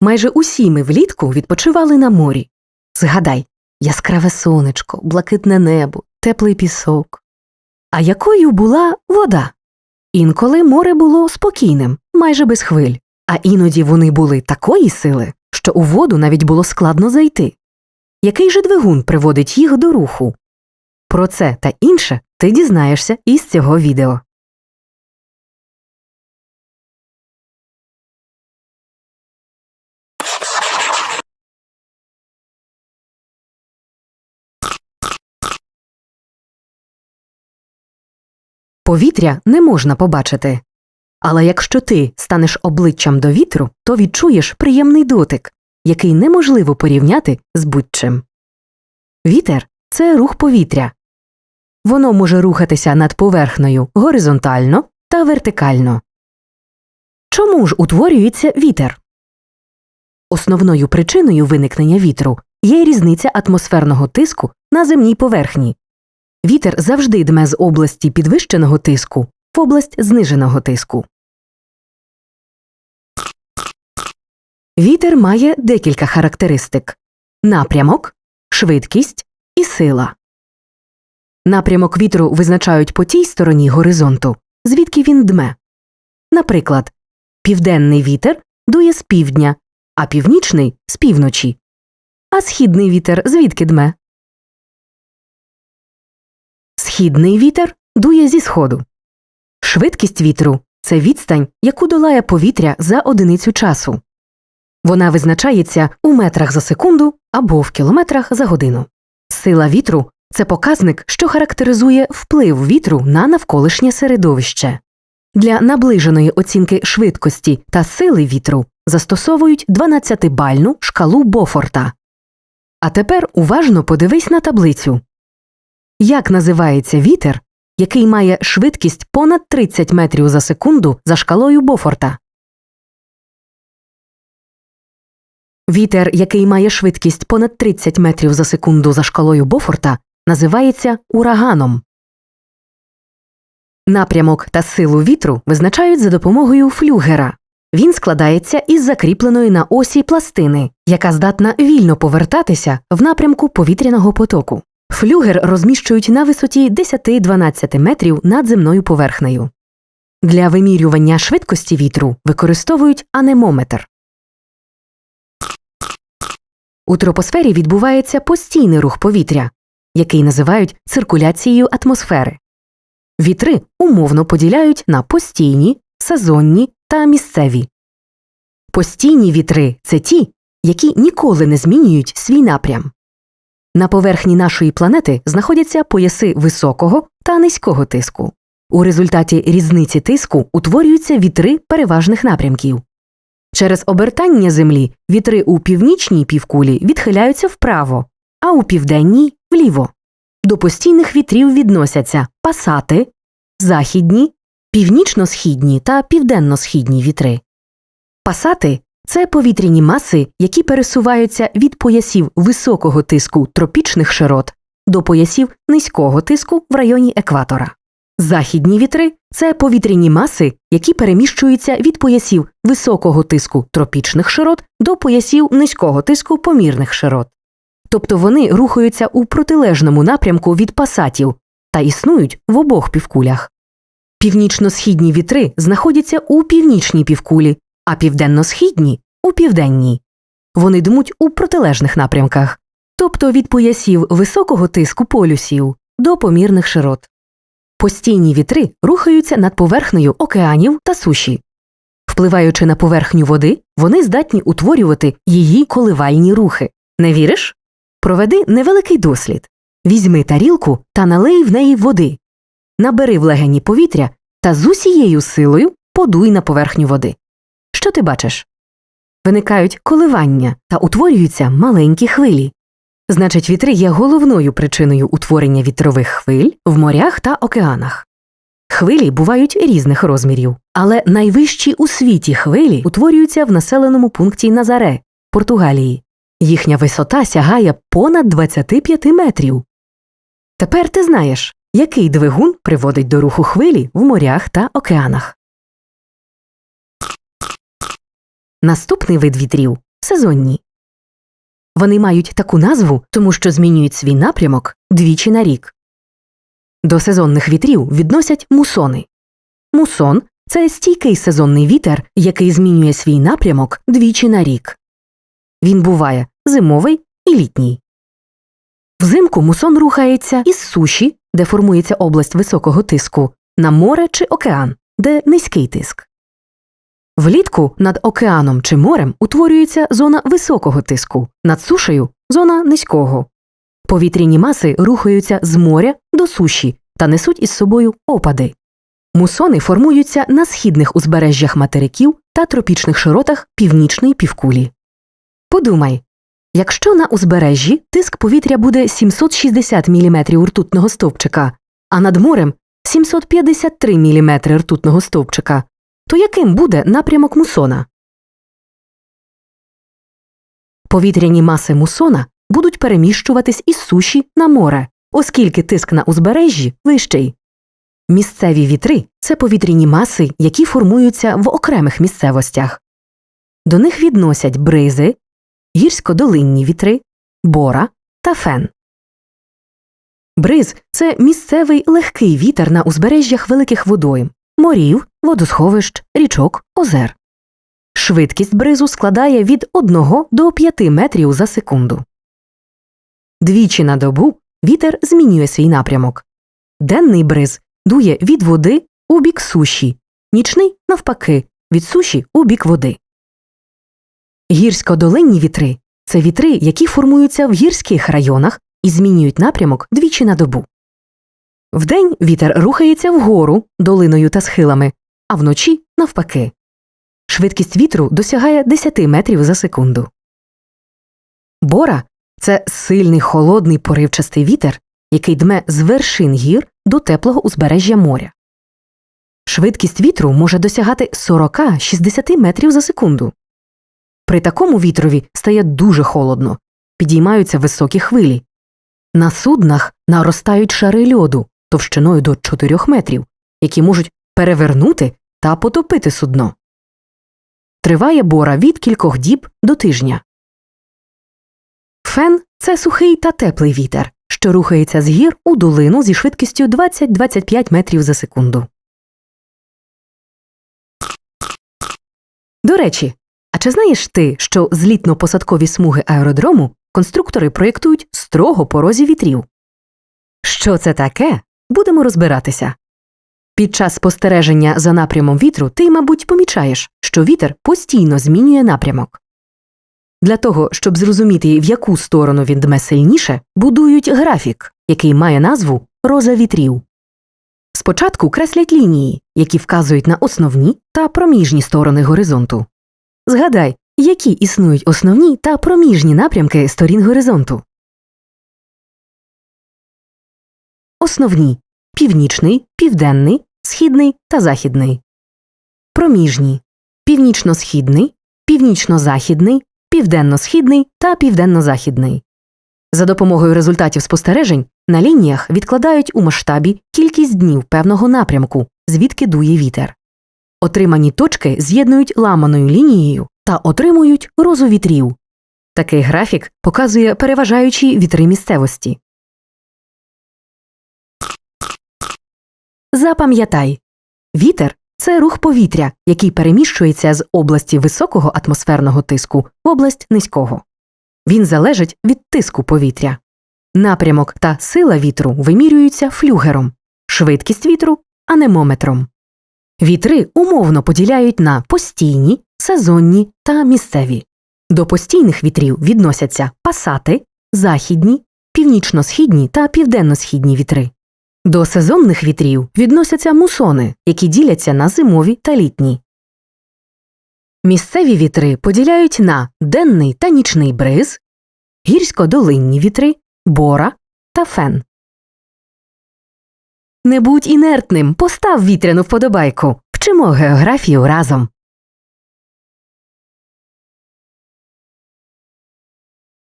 Майже усі ми влітку відпочивали на морі. Згадай, яскраве сонечко, блакитне небо, теплий пісок. А якою була вода? Інколи море було спокійним, майже без хвиль, а іноді вони були такої сили, що у воду навіть було складно зайти. Який же двигун приводить їх до руху? Про це та інше ти дізнаєшся із цього відео. Повітря не можна побачити. Але якщо ти станеш обличчям до вітру, то відчуєш приємний дотик, який неможливо порівняти з будь-чим. Вітер це рух повітря. Воно може рухатися над поверхнею горизонтально та вертикально. Чому ж утворюється вітер? Основною причиною виникнення вітру є різниця атмосферного тиску на земній поверхні. Вітер завжди дме з області підвищеного тиску в область зниженого тиску. Вітер має декілька характеристик напрямок, швидкість і сила. Напрямок вітру визначають по тій стороні горизонту, звідки він дме. Наприклад, південний вітер дує з півдня, а північний з півночі. А східний вітер звідки дме? Східний вітер дує зі сходу. Швидкість вітру це відстань, яку долає повітря за одиницю часу. Вона визначається у метрах за секунду або в кілометрах за годину. Сила вітру це показник, що характеризує вплив вітру на навколишнє середовище. Для наближеної оцінки швидкості та сили вітру застосовують 12-бальну шкалу Бофорта. А тепер уважно подивись на таблицю. Як називається вітер, який має швидкість понад 30 метрів за секунду за шкалою Бофорта? Вітер, який має швидкість понад 30 метрів за секунду за шкалою Бофорта, називається ураганом. Напрямок та силу вітру визначають за допомогою флюгера. Він складається із закріпленої на осі пластини, яка здатна вільно повертатися в напрямку повітряного потоку. Флюгер розміщують на висоті 10-12 метрів над земною поверхнею. Для вимірювання швидкості вітру використовують анемометр. У тропосфері відбувається постійний рух повітря, який називають циркуляцією атмосфери. Вітри умовно поділяють на постійні, сезонні та місцеві. Постійні вітри це ті, які ніколи не змінюють свій напрям. На поверхні нашої планети знаходяться пояси високого та низького тиску. У результаті різниці тиску утворюються вітри переважних напрямків. Через обертання Землі вітри у північній півкулі відхиляються вправо, а у південній вліво. До постійних вітрів відносяться пасати, західні, північно-східні та південно-східні вітри. Пасати це повітряні маси, які пересуваються від поясів високого тиску тропічних широт до поясів низького тиску в районі екватора. Західні вітри це повітряні маси, які переміщуються від поясів високого тиску тропічних широт до поясів низького тиску помірних широт. Тобто вони рухаються у протилежному напрямку від пасатів та існують в обох півкулях. Північно-східні вітри знаходяться у північній півкулі, а південно-східні у південній. Вони дмуть у протилежних напрямках, тобто від поясів високого тиску полюсів до помірних широт. Постійні вітри рухаються над поверхнею океанів та суші. Впливаючи на поверхню води, вони здатні утворювати її коливальні рухи. Не віриш? Проведи невеликий дослід. Візьми тарілку та налий в неї води. Набери в легені повітря та з усією силою подуй на поверхню води. Що ти бачиш? Виникають коливання та утворюються маленькі хвилі. Значить, вітри є головною причиною утворення вітрових хвиль в морях та океанах. Хвилі бувають різних розмірів, але найвищі у світі хвилі утворюються в населеному пункті Назаре, Португалії. Їхня висота сягає понад 25 метрів. Тепер ти знаєш, який двигун приводить до руху хвилі в морях та океанах. Наступний вид вітрів сезонні. Вони мають таку назву, тому що змінюють свій напрямок двічі на рік. До сезонних вітрів відносять мусони. Мусон це стійкий сезонний вітер, який змінює свій напрямок двічі на рік. Він буває зимовий і літній. Взимку мусон рухається із суші, де формується область високого тиску, на море чи океан, де низький тиск. Влітку над океаном чи морем утворюється зона високого тиску, над сушею зона низького. Повітряні маси рухаються з моря до суші та несуть із собою опади. Мусони формуються на східних узбережжях материків та тропічних широтах північної півкулі. Подумай, якщо на узбережжі тиск повітря буде 760 мм ртутного стовпчика, а над морем 753 мм ртутного стовпчика, то яким буде напрямок мусона? Повітряні маси мусона будуть переміщуватись із суші на море, оскільки тиск на узбережжі вищий. Місцеві вітри це повітряні маси, які формуються в окремих місцевостях. До них відносять бризи, гірсько-долинні вітри, бора та фен. Бриз це місцевий легкий вітер на узбережжях великих водойм, морів, водосховищ, річок, озер. Швидкість бризу складає від 1 до 5 метрів за секунду. Двічі на добу вітер змінює свій напрямок. Денний бриз дує від води у бік суші, нічний навпаки, від суші у бік води. Гірсько-долинні вітри це вітри, які формуються в гірських районах і змінюють напрямок двічі на добу. Вдень вітер рухається вгору долиною та схилами, а вночі навпаки. Швидкість вітру досягає 10 метрів за секунду. Бора це сильний холодний поривчастий вітер, який дме з вершин гір до теплого узбережжя моря. Швидкість вітру може досягати 40-60 метрів за секунду. При такому вітрові стає дуже холодно, підіймаються високі хвилі. На суднах наростають шари льоду товщиною до 4 метрів, які можуть перевернути та потопити судно. Триває бора від кількох діб до тижня. Фен це сухий та теплий вітер, що рухається з гір у долину зі швидкістю 20-25 метрів за секунду. До речі, а чи знаєш ти, що злітно-посадкові смуги аеродрому конструктори проєктують строго по розі вітрів? Що це таке? Будемо розбиратися. Під час спостереження за напрямом вітру ти, мабуть, помічаєш, що вітер постійно змінює напрямок. Для того, щоб зрозуміти, в яку сторону він дме сильніше, будують графік, який має назву роза вітрів. Спочатку креслять лінії, які вказують на основні та проміжні сторони горизонту. Згадай, які існують основні та проміжні напрямки сторін горизонту. Основні північний, південний, східний та західний. Проміжні північно-східний, північно-західний, південно-східний та південно-західний. За допомогою результатів спостережень на лініях відкладають у масштабі кількість днів певного напрямку, звідки дує вітер. Отримані точки з'єднують ламаною лінією та отримують розу вітрів. Такий графік показує переважаючі вітри місцевості. Запам'ятай вітер це рух повітря, який переміщується з області високого атмосферного тиску в область низького. Він залежить від тиску повітря. Напрямок та сила вітру вимірюються флюгером, швидкість вітру анемометром. Вітри умовно поділяють на постійні, сезонні та місцеві. До постійних вітрів відносяться пасати, західні, північно-східні та південно-східні вітри. До сезонних вітрів відносяться мусони, які діляться на зимові та літні. Місцеві вітри поділяють на денний та нічний бриз, гірсько-долинні вітри, бора та фен. Не будь інертним, постав вітряну вподобайку. Вчимо географію разом.